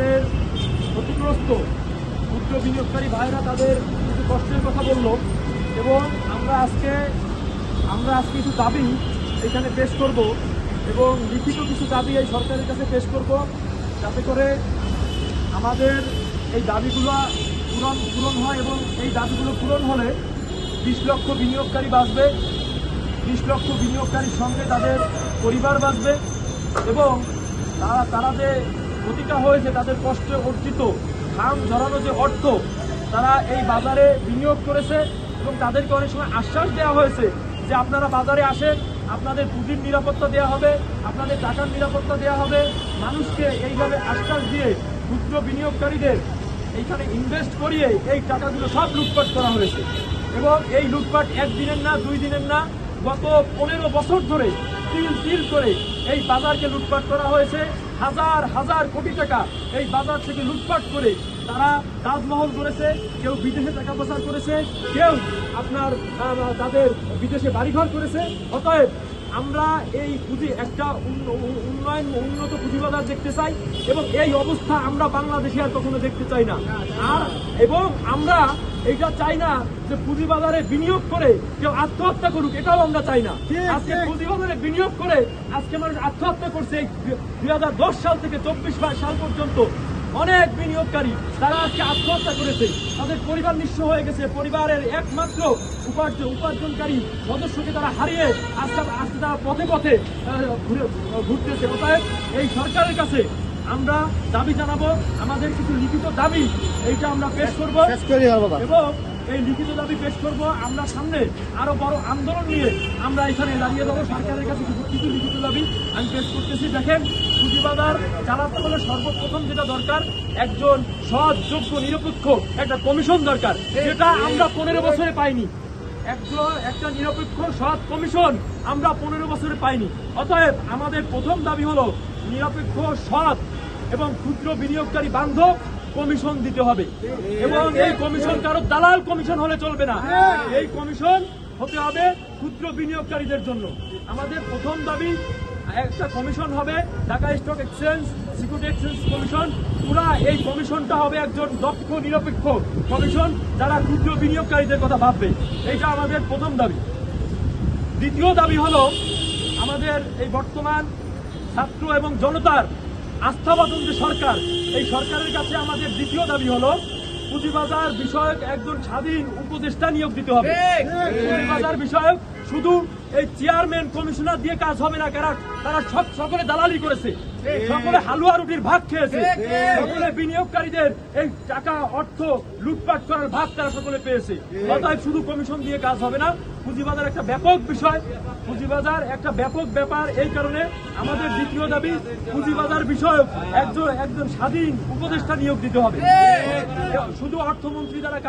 আমাদের ক্ষতিগ্রস্ত ক্ষুদ্র বিনিয়োগকারী ভাইরা তাদের কিছু কষ্টের কথা বলল এবং আমরা আজকে আমরা আজকে কিছু দাবি এখানে পেশ করব এবং লিখিত কিছু দাবি এই সরকারের কাছে পেশ করব যাতে করে আমাদের এই দাবিগুলো পূরণ পূরণ হয় এবং এই দাবিগুলো পূরণ হলে বিশ লক্ষ বিনিয়োগকারী বাঁচবে, বিশ লক্ষ বিনিয়োগকারীর সঙ্গে তাদের পরিবার বাঁচবে এবং তারা তারা যে ক্ষতিটা হয়েছে তাদের কষ্টে অর্জিত, ঘাম ঝরানো যে অর্থ, তারা এই বাজারে বিনিয়োগ করেছে এবং তাদেরকে অনেক সময় আশ্বাস দেওয়া হয়েছে যে আপনারা বাজারে আসেন, আপনাদের পুঁজির নিরাপত্তা দেওয়া হবে, আপনাদের টাকার নিরাপত্তা দেওয়া হবে। মানুষকে এইভাবে আশ্বাস দিয়ে ক্ষুদ্র বিনিয়োগকারীদের এইখানে ইনভেস্ট করিয়ে এই টাকাগুলো সব লুটপাট করা হয়েছে। এবং এই লুটপাট একদিনের না, দুই দিনের না, গত পনেরো বছর ধরে তিল তিল করে এই বাজারকে লুটপাট করা হয়েছে। হাজার হাজার কোটি টাকা এই বাজার থেকে লুটপাট করে তারা তাজমহল করেছে, কেউ বিদেশে টাকা পাচার করেছে, কেউ আপনার তাদের বিদেশে বাড়িঘর করেছে। অতএব আমরা এই পুঁজি একটা উন্ন- উন্নয়ন, উন্নত পুঁজিবাজার দেখতে চাই এবং এই অবস্থা আমরা বাংলাদেশে আর কখনো দেখতে চাই না। আর, এবং আমরা এটা চাই না যে পুঁজিবাজারে বিনিয়োগ করে কেউ আত্মহত্যা করুক এটাও আমরা চাই না। আজকে পুঁজিবাজারে বিনিয়োগ করে আজকে মানুষ আত্মহত্যা করছে দুই হাজার দশ সাল থেকে চব্বিশ সাল পর্যন্ত অনেক বিনিয়োগকারী তারা আজকে আত্মহত্যা করেছে। তাদের পরিবার নিঃস্ব হয়ে গেছে। পরিবারের একমাত্র উপার্জন উপার্জনকারী সদস্যকে তারা হারিয়ে আজকে আজকে তারা পথে পথে ঘুরতেছে। অতএব এই সরকারের কাছে আমরা দাবি জানাব আমাদের কিছু লিখিত দাবি এইটা আমরা পেশ করব। এবং এই লিখিত দাবি পেশ করব। আমরা সামনে আরও বড় আন্দোলন নিয়ে আমরা এখানে দাঁড়িয়ে যাব। সরকারের কাছে কিছু কিছু লিখিত দাবি আমি পেশ করতেছি। দেখেন পুঁজিবাজার চালাতে হলে সর্বপ্রথম যেটা দরকার একজন সৎ যোগ্য নিরপেক্ষ একটা কমিশন দরকার যেটা আমরা পনেরো বছরে পাইনি। একজন একটা নিরপেক্ষ সৎ কমিশন আমরা পনেরো বছরে পাইনি। অতএব আমাদের প্রথম দাবি হলো নিরপেক্ষ সৎ এবং ক্ষুদ্র বিনিয়োগকারী বান্ধব কমিশন দিতে হবে। এবং এই কমিশন কারও দালাল কমিশন হলে চলবে না। এই কমিশন হতে হবে ক্ষুদ্র বিনিয়োগকারীদের জন্য। আমাদের প্রথম দাবি, একটা কমিশন হবে Dhaka stock exchange, security exchange commission. পুরা এই কমিশনটা হবে একজন দক্ষ, নিরপেক্ষ কমিশন যারা ক্ষুদ্র বিনিয়োগকারীদের কথা ভাববে। এইটা আমাদের প্রথম দাবি। দ্বিতীয় দাবি হলো, আমাদের এই বর্তমান ছাত্র এবং জনতার আস্থাবাদন যে সরকার। এই সরকারের কাছে আমাদের দ্বিতীয় দাবি হলো, পুঁজিবাজার বিষয়ক একজন স্বাধীন উপদেষ্টা নিয়োগ দিতে হবে। পুঁজিবাজার বিষয়ক শুধু এই চেয়ারম্যান কমিশনার দিয়ে কাজ হবে না কেন তারা সব সকলে দালালি করেছে। সকলে হালুয়া রুটির ভাগ খেয়েছে। সকলে বিনিয়োগকারীদের এই টাকা অর্থ লুটপাট করার ভাগ তারা সকলে পেয়েছে। অতএব শুধু কমিশন দিয়ে কাজ হবে না পুঁজিবাজার একটা ব্যাপক বিষয়। পুঁজিবাজার একটা ব্যাপক ব্যাপার এই কারণে আমাদের দ্বিতীয় দাবি পুঁজিবাজার বিষয়ক একজন একজন স্বাধীন উপদেষ্টা নিয়োগ দিতে হবে। শুধু অর্থমন্ত্রী দ্বারা